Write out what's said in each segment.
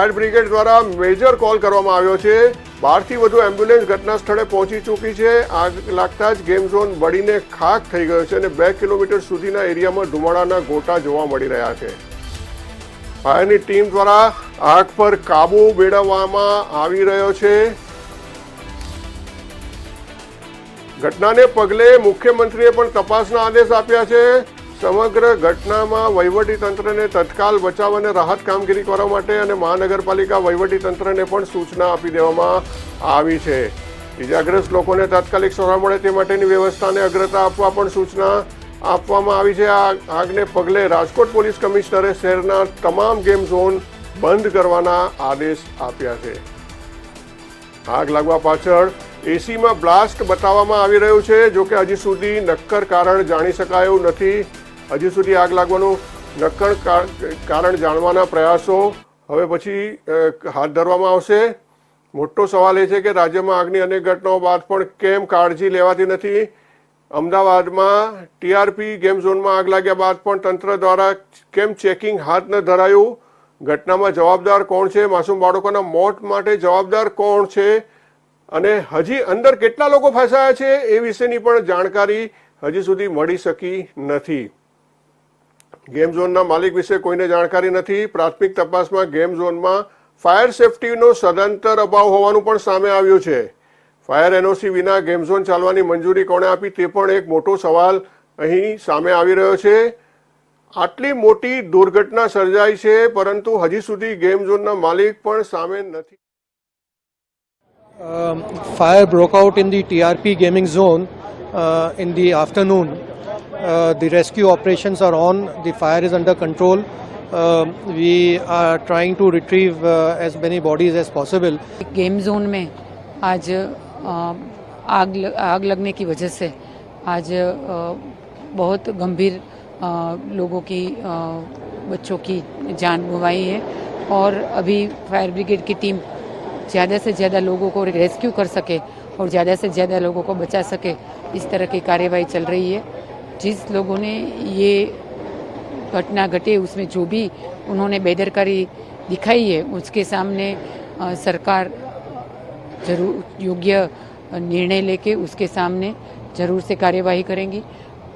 Fire brigade દ્વારા major call કરવામાં આવ્યો છે. બારથી વધુ એમ્બ્યુલન્સ ઘટના સ્થળે પહોંચી ચૂકી છે. આગ લાગતા જ ગેમ ઝોન બળીને ખાક થઈ ગયો છે અને બે કિલોમીટર સુધીના એરિયામાં ધુમાડાના ગોટા જોવા મળી રહ્યા છે. ફાયરની ટીમ દ્વારા આગ પર કાબુ મેળવવામાં આવી રહ્યો છે. ઘટનાને પગલે મુખ્યમંત્રીએ પણ તપાસના આદેશ આપ્યા છે. સમગ્ર ઘટનામાં વહીવટી તંત્રને તત્કાલ બચાવ અને રાહત કામગીરી કરવા માટે અને મહાનગરપાલિકા વહીવટી તંત્રને પણ સૂચના આપી દેવામાં આવી છે. ઇજાગ્રસ્ત લોકોને તાત્કાલિક સારવાર મળે તે માટેની વ્યવસ્થાને અગ્રતા આપવા પણ સૂચના આપવામાં આવી છે. આ આગને પગલે રાજકોટ પોલીસ કમિશનરે શહેરના તમામ ગેમ ઝોન બંધ કરવાના આદેશ આપ્યા છે. આગ લાગવા પાછળ એસીમાં બ્લાસ્ટ બતાવવામાં આવી રહ્યું છે. જોકે હજી સુધી નક્કર કારણ જાણી શકાયું નથી. હજી સુધી આગ લાગવાનું નક્કર કારણ જાણવાના પ્રયાસો હવે પછી હાથ ધરવામાં આવશે. મોટો સવાલ એ છે કે રાજ્યમાં આગની અનેક ઘટનાઓ બાદ પણ કેમ કાળજી લેવાતી નથી? અમદાવાદમાં ટીઆરપી ગેમ ઝોનમાં આગ લાગ્યા બાદ પણ તંત્ર દ્વારા કેમ ચેકિંગ હાથ ન ધરાયું? ઘટનામાં જવાબદાર કોણ છે? માસૂમ બાળકોના મોત માટે જવાબદાર કોણ છે? અને હજી અંદર કેટલા લોકો ફસાયા છે? એ વિશેની પણ જાણકારી હજી સુધી મળી શકી નથી. ગેમ ઝોનના માલિક વિશે કોઈને જાણકારી નથી. પ્રાથમિક તપાસમાં ગેમ ઝોનમાં ફાયર સેફટીનો સદંતર અભાવ હોવાનું પણ સામે આવ્યું છે. ફાયર એનઓસી વિના ગેમ ઝોન ચાલવાની મંજૂરી કોણે આપી તે પણ એક મોટો સવાલ અહીં સામે આવી રહ્યો છે. આટલી મોટી દુર્ઘટના સર્જાઈ છે, પરંતુ હજી સુધી ગેમ ઝોનના માલિક પણ સામે નથી. Fire broke out in the TRP gaming zone in the afternoon. Uh, the rescue operations are on, the fire is under control. Um we are trying to retrieve uh, as many bodies as possible. में आज अ, आग ल- आग लगने की वजह से आज अ, बहुत गंभीर अ, लोगों की अ, बच्चों की जान गंवाई है और अभी फायर ब्रिगेड की टीम ज़्यादा से ज़्यादा लोगों को रेस्क्यू कर सके और ज़्यादा से ज़्यादा लोगों को बचा सके इस तरह की कार्यवाही चल रही है जिस लोगों ने ये घटना घटे, उसमें जो भी उन्होंने बेदरकारी दिखाई है, उसके सामने सरकार ज़रूर, योग्य निर्णय लेके उसके सामने ज़रूर से कार्यवाही करेंगी।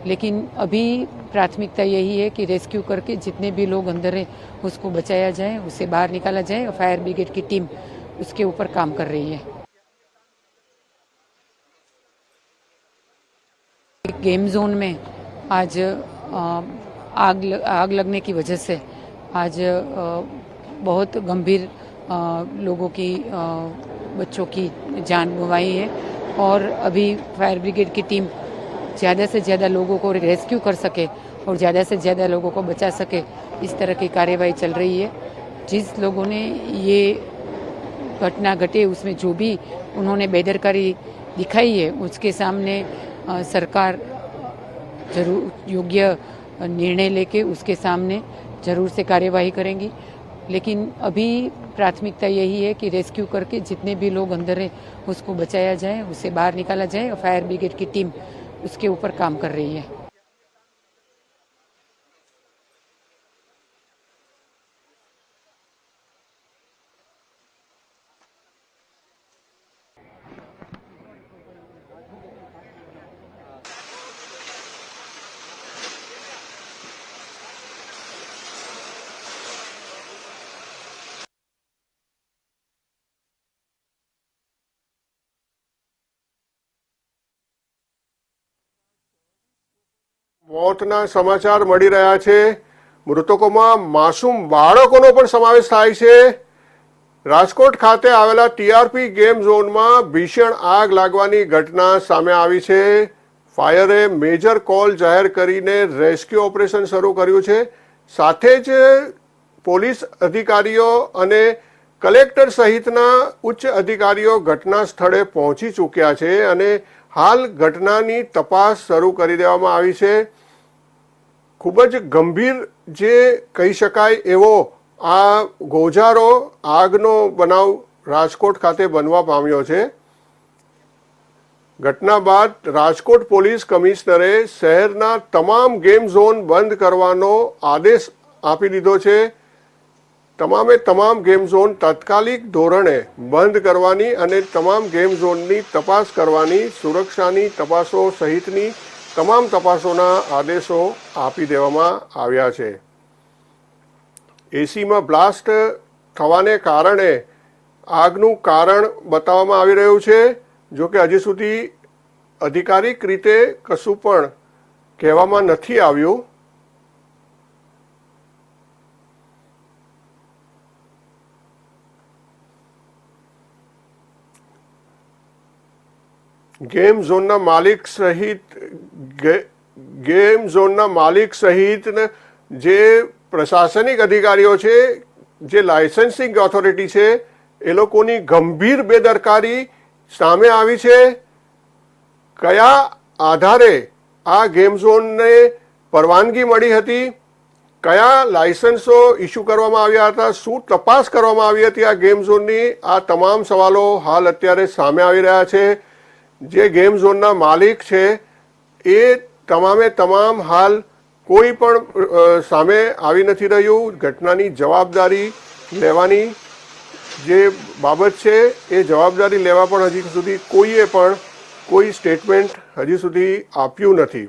लेकिन अभी प्राथमिकता यही है कि रेस्क्यू करके जितने भी लोग अंदर हैं, उसको बचाया जाए, उसे बाहर निकाला जाए और फायर ब्रिगेड की टीम उसके ऊपर काम कर रही है। गेम जोन में आज आग आग लगने की वजह से आज बहुत गंभीर लोगों की बच्चों की जान गंवाई है और अभी फायर ब्रिगेड की टीम ज़्यादा से ज़्यादा लोगों को रेस्क्यू कर सके और ज़्यादा से ज़्यादा लोगों को बचा सके, इस तरह की कार्यवाही चल रही है। जिस लोगों ने ये घटना घटे, उसमें जो भी उन्होंने बेदरकारी दिखाई है, उसके सामने सरकार ज़रूर योग्य निर्णय लेके उसके सामने ज़रूर से कार्यवाही करेंगी। लेकिन अभी प्राथमिकता यही है कि रेस्क्यू करके जितने भी लोग अंदर हैं, उसको बचाया जाए, उसे बाहर निकाला जाए और फायर ब्रिगेड की टीम उसके ऊपर काम कर रही है। મોતના સમાચાર મળી રહ્યા છે. મૃતકોમાં માસૂમ બાળકોનો પણ સમાવેશ થાય છે. રાજકોટ ખાતે આવેલા ટીઆરપી ગેમ ઝોનમાં ભીષણ આગ લાગવાની ઘટના સામે આવી છે. ફાયરે મેજર કોલ જાહેર કરીને રેસ્ક્યુ ઓપરેશન શરૂ કર્યું છે. સાથે જ પોલીસ અધિકારીઓ અને કલેક્ટર સહિતના ઉચ્ચ અધિકારીઓ ઘટના સ્થળે પહોંચી ચૂક્યા છે અને હાલ ઘટનાની તપાસ શરૂ કરી દેવામાં આવી છે. ખૂબ જ ગંભીર જે કહી શકાય એવો આ ગોજારો આગનો બનાવ રાજકોટ ખાતે બનવા પામ્યો છે. ઘટના બાદ રાજકોટ પોલીસ કમિશનરે શહેરના તમામ ગેમ ઝોન બંધ કરવાનો આદેશ આપી દીધો છે. તમામે તમામ ગેમ ઝોન તાત્કાલિક ધોરણે બંધ કરવાની અને તમામ ગેમ ઝોનની તપાસ કરવાની, સુરક્ષાની તપાસો સહિતની તમામ તપાસોના આદેશો આપી દેવામાં આવ્યા છે. એસીમાં બ્લાસ્ટ થવાને કારણે આગનું કારણ બતાવવામાં આવી રહ્યું છે, જો કે હજી સુધી અધિકારિક રીતે કશું પણ કહેવામાં નથી આવ્યું. ગેમ ઝોનના માલિક સહિત ગેમ ઝોનના માલિક સહિત જે પ્રશાસનિક અધિકારીઓ છે, જે લાયસન્સિંગ ઓથોરિટી છે, એ લોકોની ગંભીર બેદરકારી સામે આવી છે. કયા આધારે આ ગેમ ઝોનને પરવાનગી મળી હતી? કયા લાયસન્સો ઇસ્યુ કરવામાં આવ્યા હતા? શું તપાસ કરવામાં આવી હતી આ ગેમ ઝોનની આ તમામ સવાલો હાલ અત્યારે સામે આવી રહ્યા છે. જે ગેમ ઝોનના માલિક છે એ તમામે તમામ હાલ કોઈ પણ સામે આવી નથી રહ્યું. ઘટનાની જવાબદારી લેવાની જે બાબત છે, એ જવાબદારી લેવા પણ હજી સુધી કોઈએ પણ કોઈ સ્ટેટમેન્ટ હજી સુધી આપ્યું નથી.